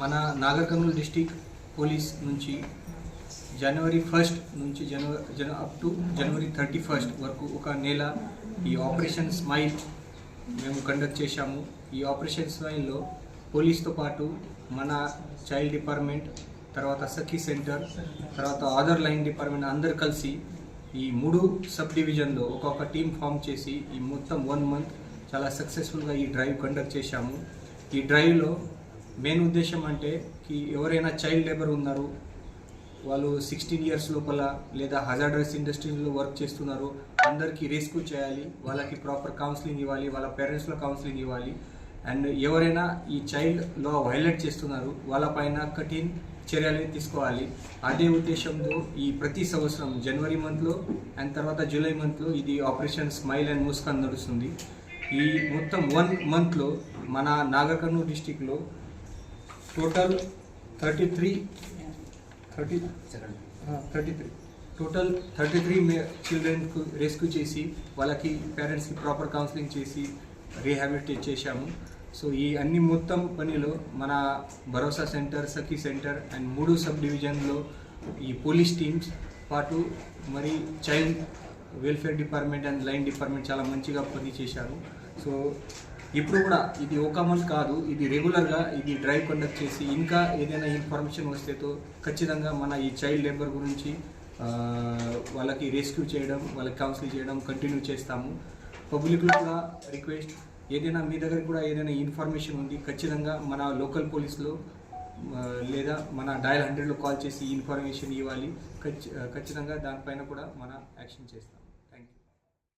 మన Nagar Kurnool district police నుంచి జనవరి first నుంచి జనవరి జన up to January thirty first వరకు ఒక నెల ఈ ఆపరేషన్ స్మైల్ మేము కండక్ట్ చేశాము. ఈ ఆపరేషన్ స్మైల్లో పోలీస్తో పాటు మన చైల్డ్ డిపార్ట్మెంట్ తర్వాత సఖీ సెంటర్ తర్వాత ఆధార్ లైన్ డిపార్ట్మెంట్ అందరు కలిసి ఈ మూడు సబ్ డివిజన్లో ఒక్కొక్క టీం ఫామ్ చేసి ఈ మొత్తం వన్ మంత్ చాలా సక్సెస్ఫుల్గా ఈ డ్రైవ్ కండక్ట్ చేశాము. ఈ డ్రైవ్లో మెయిన్ ఉద్దేశం అంటే కి ఎవరైనా చైల్డ్ లేబర్ ఉన్నారు వాళ్ళు సిక్స్టీన్ ఇయర్స్ లోపల లేదా హజార్డస్ ఇండస్ట్రీలో వర్క్ చేస్తున్నారు అందరికీ రెస్క్యూ చేయాలి వాళ్ళకి ప్రాపర్ కౌన్సిలింగ్ ఇవ్వాలి వాళ్ళ పేరెంట్స్లో కౌన్సిలింగ్ ఇవ్వాలి. అండ్ ఎవరైనా ఈ చైల్డ్ వైలెట్ వైలేట్ చేస్తున్నారు వాళ్ళపైన కఠిన చర్యలు తీసుకోవాలి. అదే ఉద్దేశంతో ఈ ప్రతి సంవత్సరం జనవరి మంత్లో అండ్ తర్వాత జూలై మంత్లో ఇది ఆపరేషన్ స్మైల్ అండ్ ముస్కాన్ నడుస్తుంది. ఈ మొత్తం వన్ మంత్లో మన నాగర్కర్నూలు డిస్టిక్లో total thirty three thirty thirty three total thirty three చిల్డ్రన్కు rescue చేసి వాళ్ళకి పేరెంట్స్కి ప్రాపర్ కౌన్సిలింగ్ చేసి రీహాబిలిటేట్ చేశాము. సో ఈ అన్ని మొత్తం పనిలో మన Bharosa center Sakhi center and మూడు సబ్ డివిజన్లో ఈ పోలీస్ టీమ్స్ పాటు మరి child welfare department and line department చాలా మంచిగా పని చేశారు సో ఇప్పుడు కూడా ఇది ఒక మంత్ కాదు ఇది రెగ్యులర్గా ఇది డ్రైవ్ కండక్ట్ చేసి ఇంకా ఏదైనా ఇన్ఫర్మేషన్ వస్తేతో ఖచ్చితంగా మన ఈ చైల్డ్ లేబర్ గురించి వాళ్ళకి రెస్క్యూ చేయడం వాళ్ళకి కౌన్సిలింగ్ చేయడం కంటిన్యూ చేస్తాము. పబ్లిక్లో కూడా రిక్వెస్ట్ ఏదైనా మీ దగ్గర కూడా ఏదైనా ఇన్ఫర్మేషన్ ఉంది ఖచ్చితంగా మన లోకల్ పోలీస్లో లేదా మన డయల్ హండ్రెడ్లో కాల్ చేసి ఇన్ఫర్మేషన్ ఇవ్వాలి. ఖచ్చి- ఖచ్చితంగా దానిపైన కూడా మన యాక్షన్ చేస్తాం.